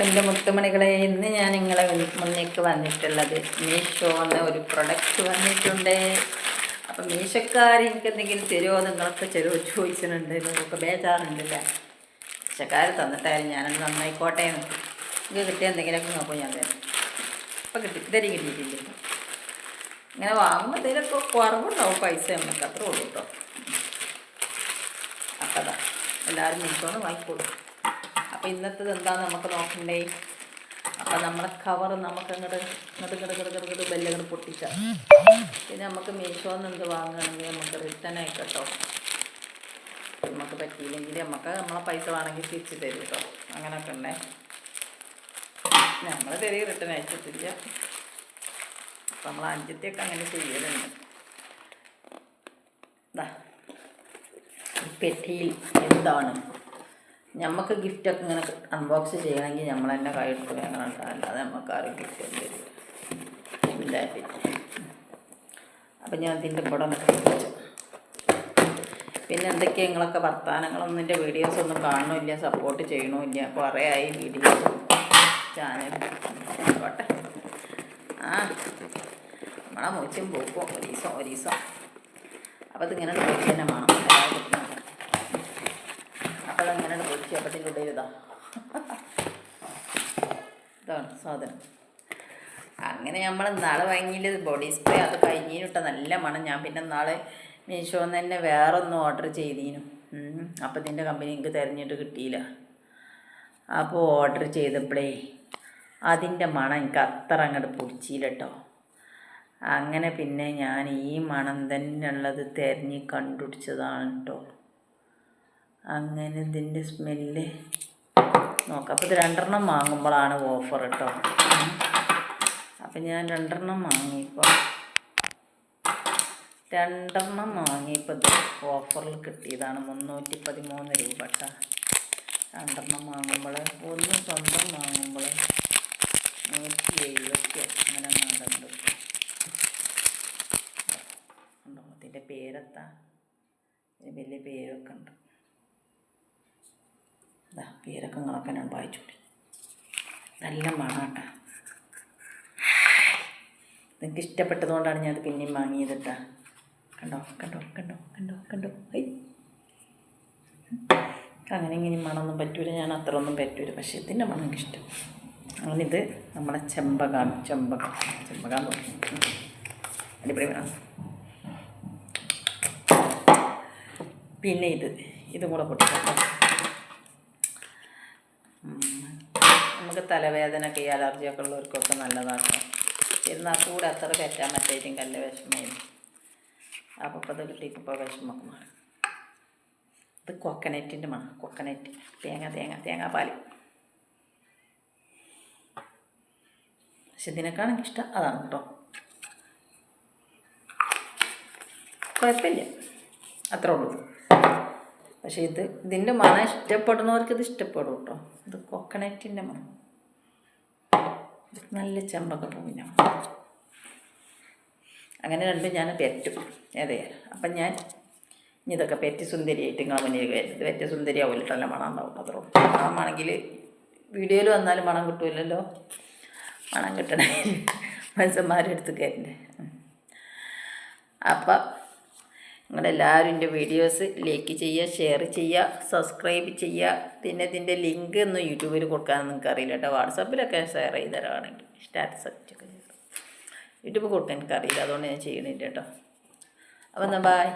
എന്റെ മുത്തുമണികളെ ഇന്ന് ഞാൻ നിങ്ങളെ മുന്നേക്ക് വന്നിട്ടുള്ളത്. മീഷോ എന്ന ഒരു പ്രൊഡക്റ്റ് വന്നിട്ടുണ്ട്. അപ്പം മീശക്കാർ എനിക്ക് എന്തെങ്കിലും തരുമോ നിങ്ങളൊക്കെ ചെറുവ് ചോദിച്ചിട്ടുണ്ട്. നിങ്ങൾക്ക് ബേജാറുണ്ടല്ലേ? മീശക്കാർ തന്നിട്ടായാലും ഞാനത് നന്നായിക്കോട്ടെ എനിക്ക് കിട്ടിയ എന്തെങ്കിലുമൊക്കെ നോക്കും ഞാൻ തരാം. അപ്പം കിട്ടി ഇതരി കിട്ടിയിട്ടില്ല. ഇങ്ങനെ വാങ്ങുമ്പോൾ കുറവുണ്ടാവും പൈസ നമുക്ക് അത്രേ ഉള്ളൂ കേട്ടോ. അപ്പം അതാ എല്ലാവരും മീശോന്ന് വാങ്ങിക്കോളൂ. അപ്പോൾ ഇന്നത്തത് എന്താണെന്ന് നമുക്ക് നോക്കണ്ടേ? അപ്പം നമ്മളെ കവർ നമുക്ക് അങ്ങോട്ട് ഇങ്ങോട്ട് ഇങ്ങോട്ട് ഇങ്ങോട്ട് ഇങ്ങോട്ട് പൊട്ടിച്ച. പിന്നെ നമുക്ക് മീഷോന്ന് എന്ത് വാങ്ങുകയാണെങ്കിൽ നമുക്ക് റിട്ടേൺ ആയിക്കോട്ടോ നമുക്ക് പറ്റിയില്ലെങ്കിൽ നമുക്ക് നമ്മളെ പൈസ വേണമെങ്കിൽ തിരിച്ച് തരും കേട്ടോ. അങ്ങനെയൊക്കെ ഉണ്ടേ. നമ്മൾ തരി റിട്ടേൺ അയച്ചിട്ടില്ല. അപ്പം നമ്മൾ അഞ്ചത്തെയൊക്കെ അങ്ങനെ ചെയ്യലുണ്ട്. ഈ പെട്ടിയിൽ എന്താണ്? നമുക്ക് ഗിഫ്റ്റൊക്കെ ഇങ്ങനെ അൺബോക്സ് ചെയ്യണമെങ്കിൽ നമ്മൾ തന്നെ കൈ എടുത്ത് വേണം. അല്ലാതെ നമുക്ക് ആരും ഗിഫ്റ്റ് പിന്നെ അപ്പം ഞാൻ ഇതിന്റെ കൂടെ വെച്ചു പിന്നെ എന്തൊക്കെയാണ് നിങ്ങളൊക്കെ വർത്തമാനങ്ങളൊന്നും എന്റെ വീഡിയോസ് ഒന്നും കാണുന്നില്ല സപ്പോർട്ട് ചെയ്യണമില്ല? കുറേ ആയി വീഡിയോ ചാനൽ ആയിക്കോട്ടെ ആ നമ്മളെ മൂച്ചും പോക്കും ഒരീസം ഒരീസം. അപ്പോൾ പൊരിച്ച് തന്നെ വേണം. അതങ്ങനെ എഴുതാം ഇതാണ് സാധനം. അങ്ങനെ നമ്മൾ നാളെ വാങ്ങിയില്ല ബോഡി സ്പ്രേ അത് കഴിഞ്ഞിട്ട് നല്ല മണം. ഞാൻ പിന്നെ നാളെ മീഷോന്ന് തന്നെ വേറെ ഒന്നും ഓർഡർ ചെയ്തീനു അപ്പം ഇതിന്റെ കമ്പനി എനിക്ക് തിരഞ്ഞിട്ട് കിട്ടിയില്ല. അപ്പോൾ ഓർഡർ ചെയ്തപ്പോഴേ അതിന്റെ മണം എനിക്ക് അത്ര അങ്ങോട്ട് പിടിച്ചില്ല കേട്ടോ അങ്ങനെ പിന്നെ ഞാൻ ഈ മണം തന്നെയുള്ളത് തിരഞ്ഞ് കണ്ടുപിടിച്ചതാണ് കേട്ടോ അങ്ങനെ ഇതിന്റെ സ്മെല്ല് നോക്കാം അപ്പോൾ ഇത് രണ്ടെണ്ണം വാങ്ങുമ്പോഴാണ് ഓഫർ കേട്ടോ അപ്പം ഞാൻ രണ്ടെണ്ണം വാങ്ങിയപ്പോൾ രണ്ടെണ്ണം വാങ്ങിയപ്പോൾ ഇത് ഓഫറിൽ കിട്ടിയതാണ് മുന്നൂറ്റി പതിമൂന്ന് രൂപ കേട്ടോ രണ്ടെണ്ണം വാങ്ങുമ്പോൾ ഒന്ന് സ്വന്തം വാങ്ങുമ്പോൾ നൂറ്റി എഴുപത്തി അങ്ങനെ ഉണ്ടോ ഇതിന്റെ പേരെത്താ വലിയ പേരൊക്കെ ഉണ്ട്. നിങ്ങളൊക്കെ ഞാൻ വായിച്ചോടി നല്ല മണാട്ട. നിങ്ങൾക്ക് ഇഷ്ടപ്പെട്ടതുകൊണ്ടാണ് ഞാൻ അത് പിന്നെയും വാങ്ങിയത് കേട്ടാ കണ്ടോ കണ്ടോ കണ്ടോ കണ്ടോ കണ്ടോ. ഐ അങ്ങനെ ഇങ്ങനെ മണമൊന്നും പറ്റൂല ഞാൻ അത്ര ഒന്നും പറ്റൂല. പക്ഷേ ഇതിന്റെ മണം എനിക്ക് ഇഷ്ടം. അങ്ങനെ ഇത് നമ്മളെ ചെമ്പകാണ് ചെമ്പകം ചെമ്പകാന്ന് പറയും. പിന്നെ ഇത് ഇതും കൂടെ പൊട്ടിക്കാം നമുക്ക് തലവേദനയൊക്കെ ഈ അലർജിയൊക്കെ ഉള്ളവർക്കൊക്കെ നല്ലതാണ് എന്നാൽ കൂടെ അത്ര കയറ്റാൻ പറ്റായിട്ടും കല്ല വിഷമമായിരുന്നു അപ്പോൾ അത് കിട്ടിയപ്പോൾ വിഷമൊക്കെ മാറി. ഇത് കൊക്കനറ്റിന്റെ മണം കൊക്കനറ്റ് തേങ്ങ തേങ്ങ തേങ്ങാപ്പാൽ പക്ഷെ ഇതിനേക്കാൾ ഇഷ്ടം അതാണ് കേട്ടോ. കുഴപ്പമില്ല. അത്രേ ഉള്ളൂ. പക്ഷേ ഇത് ഇതിന്റെ മണം ഇഷ്ടപ്പെടുന്നവർക്ക് ഇത് ഇഷ്ടപ്പെടും കേട്ടോ. ഇത് കൊക്കനറ്റിന്റെ മണം. ഇത് നല്ല ചെമ്പക പൂവിന്റെ മണം അങ്ങനെ രണ്ടും ഞാൻ പെറ്റും. അതെ. അപ്പം ഞാൻ ഇതൊക്കെ സുന്ദരി സുന്ദരിയായിട്ട് നിങ്ങളെ മുന്നിൽ വരുന്നത് സുന്ദരിയാവില്ല നല്ല മണം ഉണ്ടാവും. അത്രേ മണമാണെങ്കിൽ വീഡിയോയിൽ വന്നാലും മണം കിട്ടൂലല്ലോ. മണം കിട്ടണേ. മനുഷ്യന്മാരെടുത്ത് കയറണ്ടേ അപ്പം നിങ്ങളെല്ലാവരും എന്റെ വീഡിയോസ് ലൈക്ക് ചെയ്യുക ഷെയർ ചെയ്യുക സബ്സ്ക്രൈബ് ചെയ്യുക. പിന്നെ ഇതിന്റെ ലിങ്ക് ഒന്ന് യൂട്യൂബിൽ കൊടുക്കാമെന്ന് നിങ്ങൾക്ക് അറിയില്ല കേട്ടോ. വാട്സപ്പിലൊക്കെ ഷെയർ ചെയ്ത് തരാണെങ്കിൽ സ്റ്റാറ്റസ് ഒക്കെ യൂട്യൂബ് കൊടുക്കാൻ എനിക്കറിയില്ല അതുകൊണ്ട് ഞാൻ ചെയ്യണില്ല കേട്ടോ. അപ്പം എന്നാൽ ബായ്